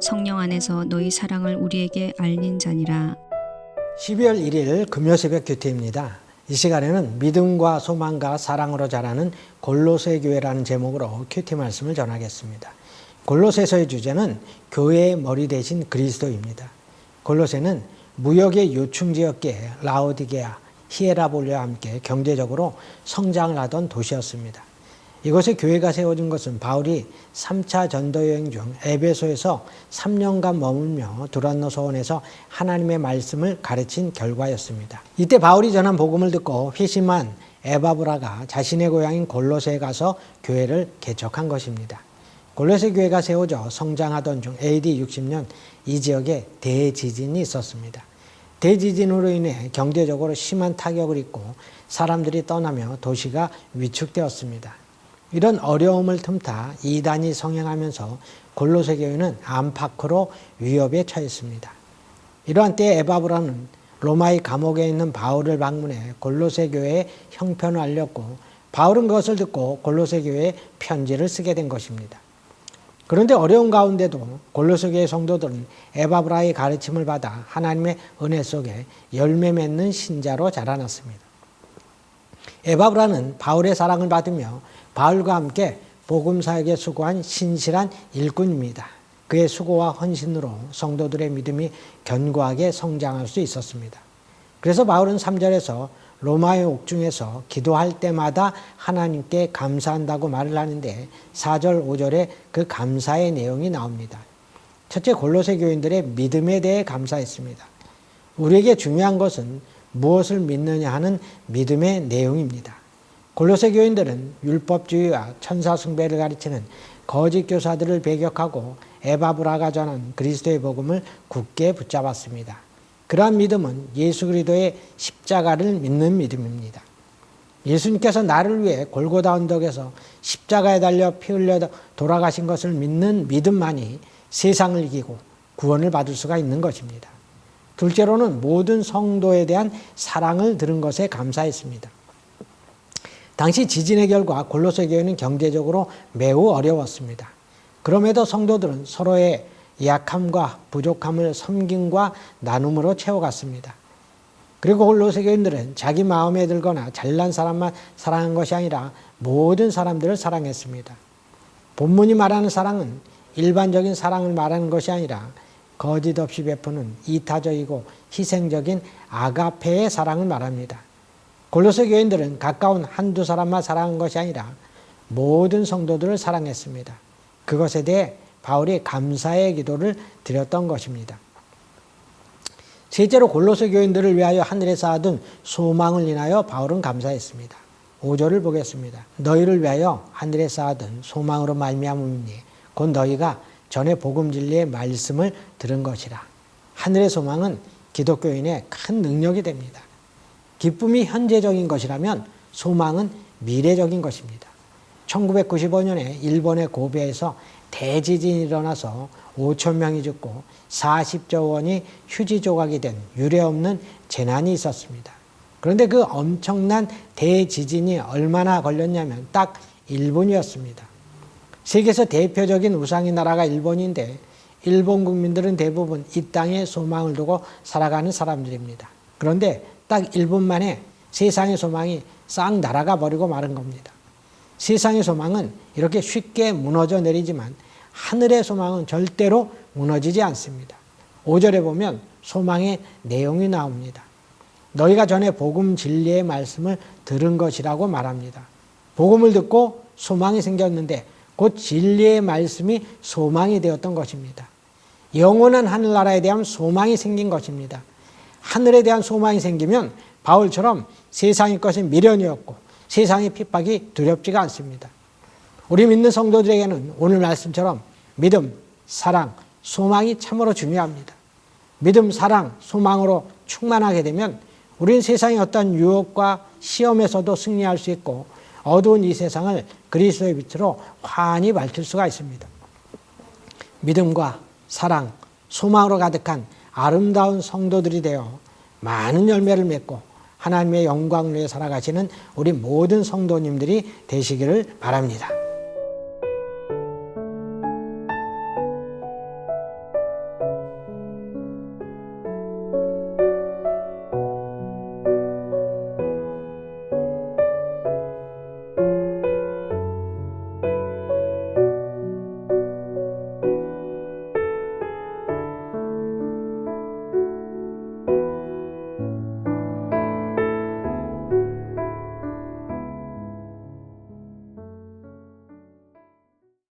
성령 안에서 너희 사랑을 우리에게 알린 자니라. 12월 1일 금요 새벽 교태입니다. 이 시간에는 믿음과 소망과 사랑으로 자라는 골로새 교회라는 제목으로 큐티 말씀을 전하겠습니다. 골로새서의 주제는 교회의 머리 대신 그리스도입니다. 골로새는 무역의 요충지였기에 라오디게아, 히에라볼리와 함께 경제적으로 성장을 하던 도시였습니다. 이곳에 교회가 세워진 것은 바울이 3차 전도 여행 중 에베소에서 3년간 머물며 두란노 소원에서 하나님의 말씀을 가르친 결과였습니다. 이때 바울이 전한 복음을 듣고 회심한 에바브라가 자신의 고향인 골로새에 가서 교회를 개척한 것입니다. 골로새 교회가 세워져 성장하던 중 AD 60년 이 지역에 대지진이 있었습니다. 대지진으로 인해 경제적으로 심한 타격을 입고 사람들이 떠나며 도시가 위축되었습니다. 이런 어려움을 틈타 이단이 성행하면서 골로새 교회는 안팎으로 위협에 처했습니다. 이러한 때에 에바브라는 로마의 감옥에 있는 바울을 방문해 골로새 교회에 형편을 알렸고 바울은 그것을 듣고 골로새 교회에 편지를 쓰게 된 것입니다. 그런데 어려운 가운데도 골로새 교회 성도들은 에바브라의 가르침을 받아 하나님의 은혜 속에 열매 맺는 신자로 자라났습니다. 에바브라는 바울의 사랑을 받으며 바울과 함께 복음 사역에 수고한 신실한 일꾼입니다. 그의 수고와 헌신으로 성도들의 믿음이 견고하게 성장할 수 있었습니다. 그래서 바울은 3절에서 로마의 옥중에서 기도할 때마다 하나님께 감사한다고 말을 하는데 4절, 5절에 그 감사의 내용이 나옵니다. 첫째 골로새 교인들의 믿음에 대해 감사했습니다. 우리에게 중요한 것은 무엇을 믿느냐 하는 믿음의 내용입니다. 골로새 교인들은 율법주의와 천사 숭배를 가르치는 거짓 교사들을 배격하고 에바브라가 전한 그리스도의 복음을 굳게 붙잡았습니다. 그러한 믿음은 예수 그리스도의 십자가를 믿는 믿음입니다. 예수님께서 나를 위해 골고다 언덕에서 십자가에 달려 피 흘려 돌아가신 것을 믿는 믿음만이 세상을 이기고 구원을 받을 수가 있는 것입니다. 둘째로는 모든 성도에 대한 사랑을 들은 것에 감사했습니다. 당시 지진의 결과 골로새 교회는 경제적으로 매우 어려웠습니다. 그럼에도 성도들은 서로의 약함과 부족함을 섬김과 나눔으로 채워갔습니다. 그리고 골로새 교인들은 자기 마음에 들거나 잘난 사람만 사랑한 것이 아니라 모든 사람들을 사랑했습니다. 본문이 말하는 사랑은 일반적인 사랑을 말하는 것이 아니라 거짓 없이 베푸는 이타적이고 희생적인 아가페의 사랑을 말합니다. 골로새 교인들은 가까운 한두 사람만 사랑한 것이 아니라 모든 성도들을 사랑했습니다. 그것에 대해 바울이 감사의 기도를 드렸던 것입니다. 셋째로 골로새 교인들을 위하여 하늘에 쌓아둔 소망을 인하여 바울은 감사했습니다. 5절을 보겠습니다. 너희를 위하여 하늘에 쌓아둔 소망으로 말미암음이니 곧 너희가 전에 복음 진리의 말씀을 들은 것이라. 하늘의 소망은 기독교인의 큰 능력이 됩니다. 기쁨이 현재적인 것이라면 소망은 미래적인 것입니다. 1995년에 일본의 고베에서 대지진이 일어나서 5천 명이 죽고 40조 원이 휴지 조각이 된 유례없는 재난이 있었습니다. 그런데 그 엄청난 대지진이 얼마나 걸렸냐면 딱 1분이었습니다. 세계에서 대표적인 우상의 나라가 일본인데 일본 국민들은 대부분 이 땅에 소망을 두고 살아가는 사람들입니다. 그런데 딱 1분 만에 세상의 소망이 싹 날아가 버리고 마른 겁니다. 세상의 소망은 이렇게 쉽게 무너져 내리지만 하늘의 소망은 절대로 무너지지 않습니다. 5절에 보면 소망의 내용이 나옵니다. 너희가 전에 복음 진리의 말씀을 들은 것이라고 말합니다. 복음을 듣고 소망이 생겼는데 곧 진리의 말씀이 소망이 되었던 것입니다. 영원한 하늘나라에 대한 소망이 생긴 것입니다. 하늘에 대한 소망이 생기면 바울처럼 세상의 것이 미련이었고 세상의 핍박이 두렵지가 않습니다. 우리 믿는 성도들에게는 오늘 말씀처럼 믿음, 사랑, 소망이 참으로 중요합니다. 믿음, 사랑, 소망으로 충만하게 되면 우리는 세상의 어떤 유혹과 시험에서도 승리할 수 있고 어두운 이 세상을 그리스도의 빛으로 환히 밝힐 수가 있습니다. 믿음과 사랑, 소망으로 가득한 아름다운 성도들이 되어 많은 열매를 맺고 하나님의 영광 위에 살아가시는 우리 모든 성도님들이 되시기를 바랍니다.